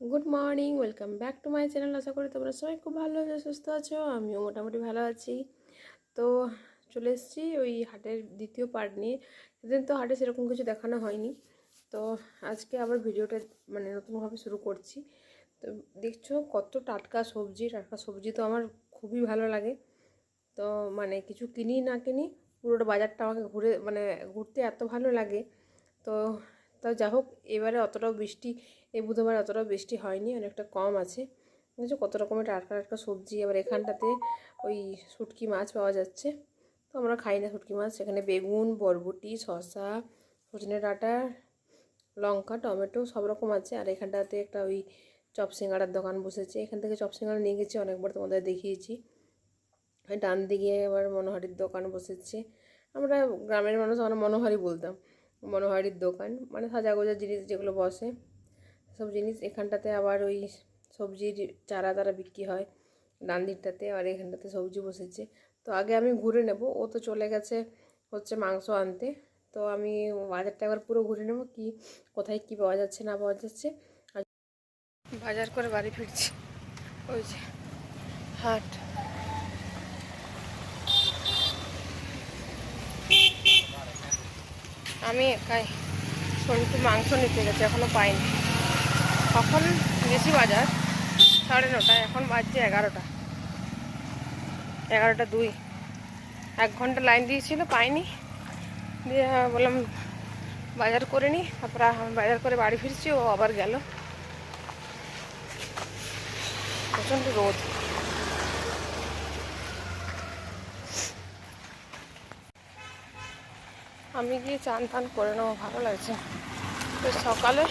Good morning, welcome back to my channel. আশা করি তোমরা সবাই খুব ভালো আছো, সুস্থ আছো। আমিও মোটামুটি ভালো আছি। তো চলে এসেছি ওই হাটের দ্বিতীয় পার্ট নিয়ে। সেদিন তো হাটে সেরকম কিছু দেখানো হয়নি। তো আজকে আবার ভিডিওটা মানে নতুনভাবে শুরু করছি। তো দেখছ কত টাটকা সবজি টাটকা সবজি তো আমার খুবই ভালো লাগে। তো মানে কিছু কিনি না কিনি পুরোটা বাজারটা আমাকে ঘুরে মানে ঘুরতে এত ভালো লাগে। তো তা যা হোক এবারে অতটাও বৃষ্টি, এই বুধবার অতটাও বৃষ্টি হয়নি, অনেকটা কম আছে। বুঝছ কত রকমের টাটকা টাটকা সবজি, আবার এখানটাতে ওই শুটকি মাছ পাওয়া যাচ্ছে। তো আমরা খাই না শুটকি মাছ, এখানে বেগুন, বরবটি, শসা, সজনে ডাঁটা, লঙ্কা, টমেটো সব রকম আছে। আর এখানটাতে একটা ওই চপ সিঙ্গাড়ার দোকান বসেছে। এখান থেকে চপ সিঙ্গাড়া নিয়ে গেছি, অনেকবার তোমাদের দেখিয়েছি। ডান দিকে আবার মনোহারির দোকান বসেছে। আমরা গ্রামের মানুষ, আমরা মনোহারি বলতাম। মনোহারির দোকান মানে সাজা গোজা জিনিস যেগুলো বসে, সব জিনিস। এখানটাতে আবার ওই সবজির চারা তারা বিক্রি হয়, ডান আর এখানটাতে সবজি বসেছে। তো আগে আমি ঘুরে নেব, ও তো চলে গেছে হচ্ছে মাংস আনতে। তো আমি বাজারটা একবার পুরো ঘুরে নেব, কি, কোথায় কি পাওয়া যাচ্ছে, না পাওয়া যাচ্ছে। বাজার করে বাড়ি ফিরছি। ওই যে হাট। আমি একাই সন্টু মাংস নিতে গেছে এখনও পাইনি। কখন গেছি বাজার, সাড়ে নটা এখন বাজছে এগারোটা। এগারোটা দুই। এক ঘণ্টা লাইন দিয়েছিল, পাইনি। দিয়ে বললাম, বাজার করে নি, তারপরে বাজার করে বাড়ি ফিরছি, ও আবার গেল। প্রচণ্ড রোদ। আমি গিয়ে চান টান করে নেব, ভালো লাগছে। তো সকালে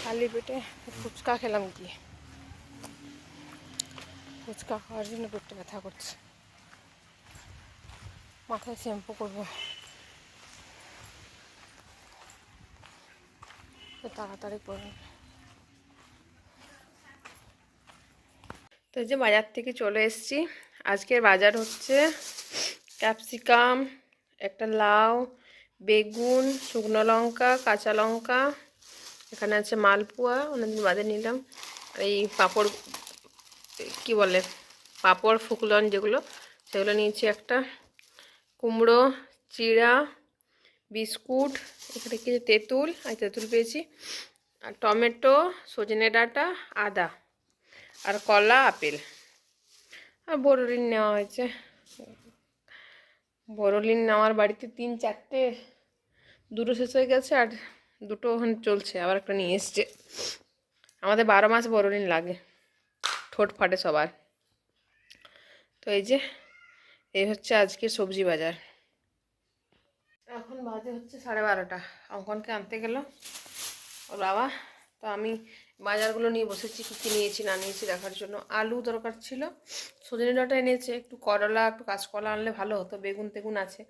খালি পেটে ফুচকা খেলাম গিয়ে। ফুচকা খাওয়ার জন্য পেটটা ব্যথা করছে। মাথায় শ্যাম্পু করব। তাড়াতাড়ি করে তো যে বাজার থেকে চলে এসেছি। আজকের বাজার হচ্ছে ক্যাপসিকাম একটা লাউ, বেগুন, শুকনো লঙ্কা, কাঁচা লঙ্কা, এখানে আছে মালপোয়া অনেকদিন বাদে নিলাম। এই পাঁপড়, কি বলে, পাঁপড়, ফুকলন যেগুলো, সেগুলো নিয়েছি একটা। কুমড়ো, চিড়া, বিস্কুট, এখানে কিছু তেঁতুল আর তেঁতুল পেয়েছি। আর টমেটো, সজনে ডাঁটা, আদা। আর কলা, আপেল। আর বড়লিন নেওয়া হয়েছে। বড়লিন আমার বাড়িতে তিন, চারটে, দুটো শেষ হয়ে গেছে আর দুটো ওখানে চলছে, আবার একটা নিয়ে এসছে। আমাদের বারো মাস বড়লিন লাগে, ঠোঁট ফাটে সবার। তো এই যে, এই হচ্ছে আজকে সবজি বাজার। এখন বাজে হচ্ছে সাড়ে বারোটা, অঙ্কনকে আনতে গেল। ওর বাবা, তো আমি বাজারগুলো নিয়ে বসেছি, কী কী নিয়েছি না নিয়েছি দেখার জন্য। আলু দরকার ছিল, সজনে ডাঁটা এনেছে, একটু করলা, একটু কাঁচকলা আনলে ভালো হতো, বেগুন তেগুন আছে,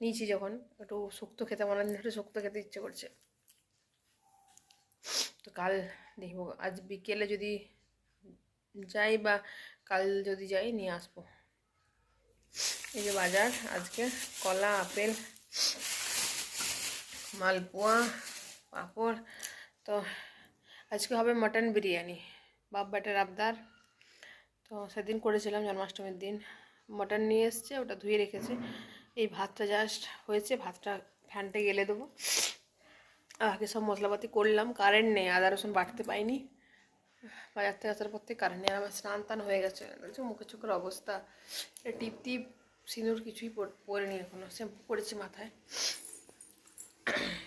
নিয়েছি যখন, একটু শুক্তো খেতে মনে একটু শুক্তো খেতে ইচ্ছে করছে। তো কাল দেখব, আজ বিকেলে যদি যাই বা কাল যদি যাই, নিয়ে আসব। এই যে বাজার, আজকে কলা, আপেল, মালপোয়া, পাঁপড়, তো আজকে হবে মটন বিরিয়ানি। বাপ ব্যাটের আবদার। তো সেদিন করেছিলাম জন্মাষ্টমীর দিন। মটন নিয়ে এসছে, ওটা ধুয়ে রেখেছে। এই ভাতটা জাস্ট হয়েছে, ভাতটা ফ্যানটে গেলে দেবো। আগে সব মশলাপাতি করলাম কারেন্ট নেই, আদা, রসুন বাটতে পাইনি বাজার থেকে আসার পর থেকে কারেন্ট নেই আমার স্নান টান হয়ে গেছে। দেখছ মুখে চোখের অবস্থা। টিপ টিপ, সিঁদুর কিছুই পরেনি এখনও। শ্যাম্পু করেছি মাথায়।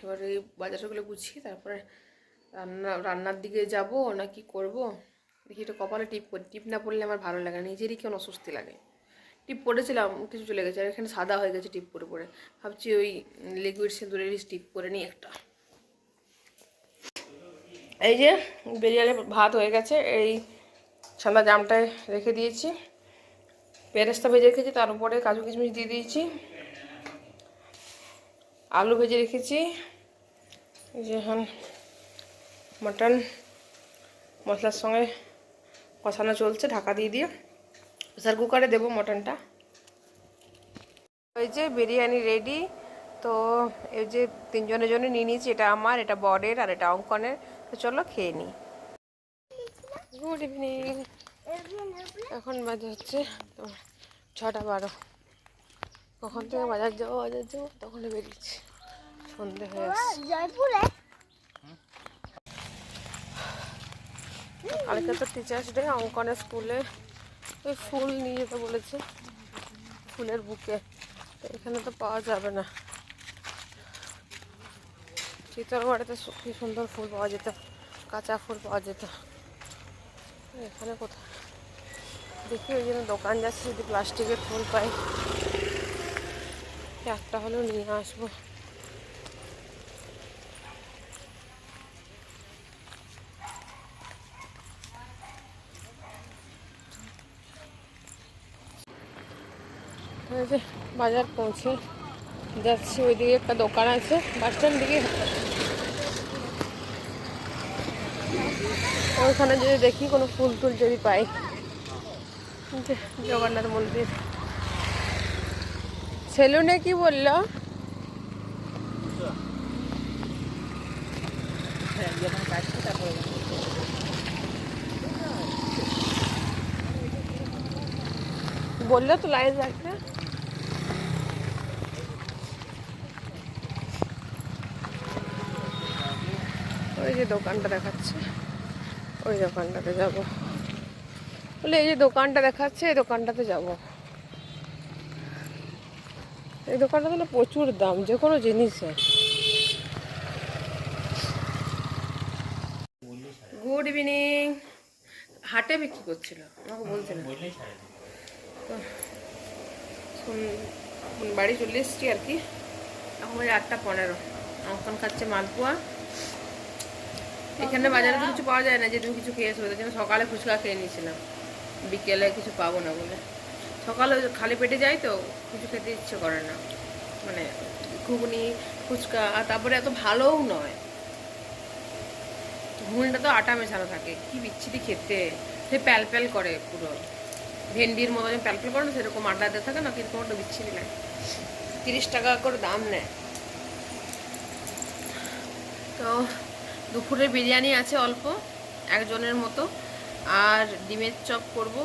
এবার এই বাজারগুলো গুছিয়ে তারপরে রান্না, রান্নার দিকে যাব, না কি করব? দেখি এটা কপালে টিপ করি টিপ না পড়লে আমার ভালো লাগে না, নিজেরই কেমন অস্বস্তি লাগে। টিপ পড়েছিলাম, কিছু চলে গেছে, আর এখানে সাদা হয়ে গেছে টিপ পরে পরে ভাবছি ওই লিকুইড সিঁদুরেরই টিপ করে নিই একটা। এই যে বিরিয়ানি ভাত হয়ে গেছে, এই সাদা জামটায় রেখে দিয়েছি। পেরেস্তা ভেজে রেখেছি, তার উপরে কাজু কিশমিশ দিয়ে দিয়েছি। আলু ভেজে রেখেছি। যে এখন মটন মশলার সঙ্গে কষানো চলছে ঢাকা দিয়ে দিয়ে। প্রেসার কুকারে দেবো মটনটা। ওই যে বিরিয়ানি রেডি তো এই যে তিনজনের জন্য নিয়ে নিয়েছি এটা আমার এটা বরের আর এটা অঙ্কনের। তো চলো খেয়ে নিই। গুড ইভিনিং এখন বাজে হচ্ছে তোমার ছটা বারো। কখন থেকে বাজার যাব বাজার যাব তখনই বেরিয়েছি। সন্ধে হয়ে আসছে। জয়পুরে? কালকে তো টিচার্স ডে অঙ্কনের স্কুলে ওই ফুল নিয়ে যেতে বলেছে, ফুলের বুকে। তো এখানে তো পাওয়া যাবে না। চিতরগড়েতে কি সুন্দর ফুল পাওয়া যেত, কাঁচা ফুল পাওয়া যেত। এখানে কোথায়? দেখি, ওই জন্য দোকান যাচ্ছে, যদি প্লাস্টিকের ফুল পাই। একটা হলেও নিয়ে আসব। যে বাজার পৌঁছে যাচ্ছি, ওইদিকে একটা দোকান আছে, বাস দিকে। ওইখানে যদি দেখি কোনো ফুল টুল যদি পাই। জগন্নাথ মন্দির। সেলুনে কি বলল? বলল তো লাইন রাখতে ওই যে দোকানটা দেখাচ্ছে। ওই দোকানটাতে যাব। বলে এই যে দোকানটা দেখাচ্ছে, এই দোকানটাতে যাব। এই দোকানটা তাহলে প্রচুর দাম, যে কোনো জিনিসের গুড ইভিনিং হাটে বিক্রি করছিল। আমাকে বলছিল। বাড়ি চলে এসেছি আর কি। এখন ওই আটটা পনেরো। অঙ্কন খাচ্ছে মালপোয়া। এখানে বাজারে তো কিছু পাওয়া যায় না যে তুমি কিছু খেয়ে আসবে তার জন্য সকালে ফুচকা খেয়ে নিয়েছিলাম। বিকেলে কিছু পাবো না বলে। সকালে খালি পেটে যাই তো কিছু খেতে ইচ্ছে করে না। মানে ঘুগনি ফুচকা আর তারপরে এত ভালোও নয়। ঘুগনিটা তো আটা মেশানো থাকে। কি বিচ্ছিরি খেতে। সে প্যাল প্যাল করে পুরো। ভেন্ডির মতো যে প্যাল প্যাল করে না সেরকম আড্ডা দিয়ে থাকে না কিন্তু ওটা বিচ্ছিরি লাগে। তিরিশ টাকা করে দাম নেয়। তো দুপুরে বিরিয়ানি আছে অল্প একজনের মতো। আর ডিমের চপ করব।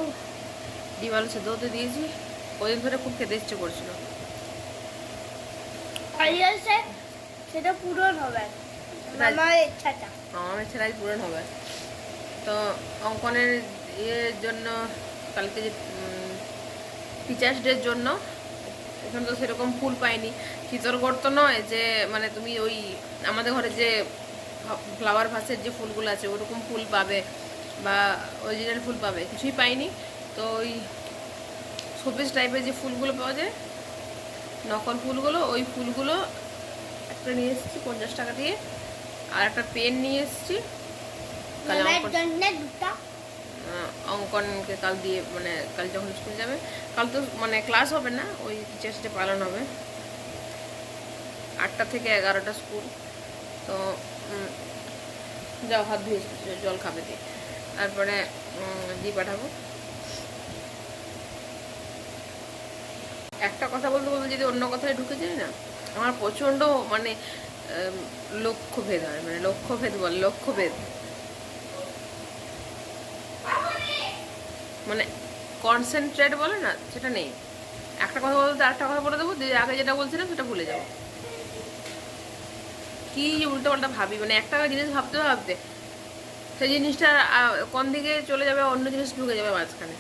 ডিম আলু সেদ্ধ হতে দিয়েছি। ওদিন ধরে খুব খেতে ইচ্ছে করছিল। সেটা পূরণ হবে। আমার ইচ্ছাটা। আমার ছেলে পূরণ হবে। তো অঙ্কনের ইয়ের জন্য কালকে যে টিচার্স ডের জন্য এখানে তো সেরকম ফুল পাইনি। চিতরগড় তো নয় যে মানে তুমি ওই আমাদের ঘরে যে ফ্লাওয়ার ভাসের যে ফুলগুলো আছে ওরকম ফুল পাবে বা অরিজিনাল ফুল পাবে কিছুই পাইনি। তো ওই শোপিস টাইপের যে ফুলগুলো পাওয়া যায় নকল ফুলগুলো ওই ফুলগুলো একটা নিয়ে এসেছি পঞ্চাশ টাকা দিয়ে আর একটা পেন নিয়ে এসেছি। অঙ্কনকে কাল দিয়ে মানে কাল যখন স্কুল যাবে, কাল তো মানে ক্লাস হবে না, ওই টিচার্স ডে পালন হবে। আটটা থেকে এগারোটা স্কুল তো যাও, হাত ধুয়ে জল খাবে দিয়ে। তারপরে দিয়ে পাঠাবো। একটা কথা বলতে বলতে যদি অন্য কথায় ঢুকে যায় না, আমার প্রচণ্ড মানে লক্ষ্যভেদ হয় মানে লক্ষ্যভেদ বল, লক্ষ্যভেদ। মানে কনসেন্ট্রেট বলে না সেটা নেই। একটা কথা বলতে আরেকটা কথা বলে দেবো দিয়ে আগে যেটা বলছিলাম সেটা ভুলে যাব। কি উল্টো পাল্টা ভাবি মানে একটা জিনিস ভাবতে ভাবতে সেই জিনিসটা কোন দিকে চলে যাবে অন্য জিনিস ঢুকে যাবে মাঝখানে।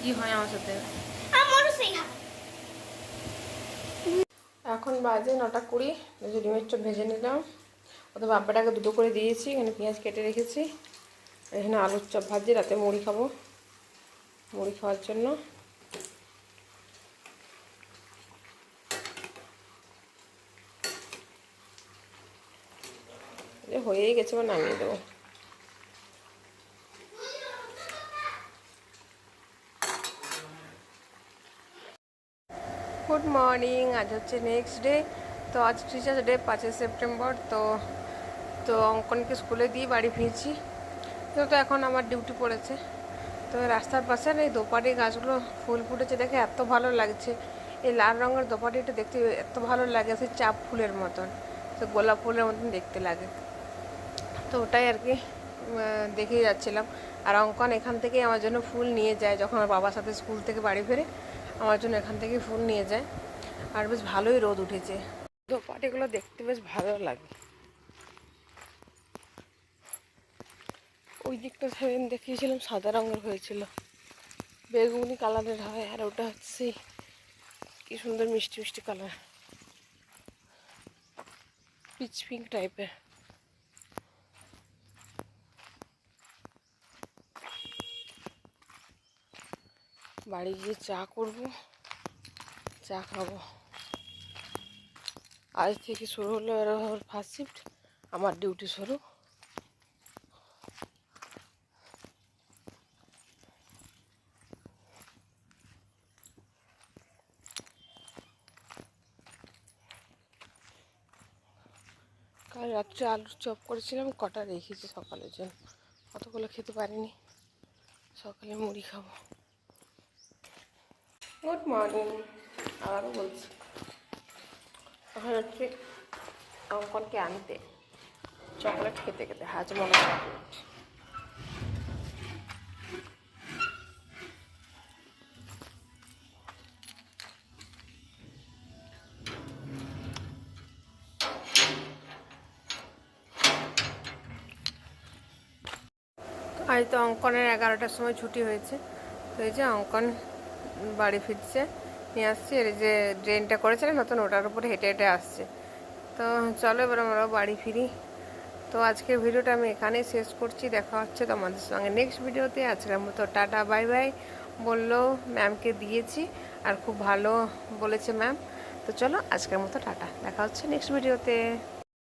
কি হয় আমার সাথে? এখন বাজে নটা কুড়ি ডিমের চপ ভেজে নিলাম। ওদের বাপ্পাটাকে দুটো করে দিয়েছি এখানে পেঁয়াজ কেটে রেখেছি। এখানে আলুর চপ ভাজি রাতে মুড়ি খাব। মুড়ি খাওয়ার জন্য। হয়েই গেছে বা নামিয়ে দেবো। গুড মর্নিং আজ হচ্ছে নেক্সট ডে তো আজ টিচার্স ডে পাঁচই সেপ্টেম্বর, তো তো অঙ্কনকে স্কুলে দিয়ে বাড়ি ফিরছি। তো এখন আমার ডিউটি পড়েছে। তো রাস্তার পাশে এই দোপাটি গাছগুলো ফুল ফুটেছে দেখে এত ভালো লাগছে। এই লাল রঙের দোপাটিটা দেখতে এত ভালো লাগে সে চাপ ফুলের মতন সে গোলাপ ফুলের মতন দেখতে লাগে। তো তো ওটাই আর কি দেখেই যাচ্ছিলাম। আর অঙ্কন এখান থেকে আমার জন্য ফুল নিয়ে যায়, যখন আমার বাবার সাথে স্কুল থেকে বাড়ি ফেরে, আমার জন্য এখান থেকে ফুল নিয়ে যায়। আর বেশ ভালোই রোদ উঠেছে। দোপাটিগুলো দেখতে বেশ ভালো লাগে। ওই দিকটা সেদিন দেখিয়েছিলাম, সাদা রঙের হয়েছিল। বেগুনি কালারের হয়, আর ওটা হচ্ছে কি সুন্দর মিষ্টি মিষ্টি কালার। পিচ পিঙ্ক টাইপের। বাড়ি গিয়ে চা করব, চা খাব। আজ থেকে শুরু হলো ফার্স্ট শিফট আমার ডিউটি শুরু কাল রাত্রে আলুর চপ করেছিলাম, কটা রেখেছি সকালের জন্য অতগুলো খেতে পারিনি। সকালে মুড়ি খাব। গুড মর্নিং আবারও বলছি। এখন হচ্ছে অঙ্কনকে আনতে চকলেট খেতে খেতে হাজমলা চকলেট আজ তো অঙ্কনের এগারোটার সময় ছুটি হয়েছে। তো এই যে অঙ্কন বাড়ি ফিরছে, নিয়ে আসছে। এর যে ড্রেনটা করেছে না, নতুন, ওটার উপরে হেঁটে হেঁটে আসছে। তো চলো এবার আমরাও বাড়ি ফিরি। তো আজকের ভিডিওটা আমি এখানেই শেষ করছি। দেখা হচ্ছে তোমাদের সঙ্গে নেক্সট ভিডিওতে। আজকের মতো টাটা বাই বাই বলল ম্যামকে দিয়েছি, আর খুব ভালো বলেছে ম্যাম তো চলো আজকের মতো টাটা। দেখা হচ্ছে নেক্সট ভিডিওতে।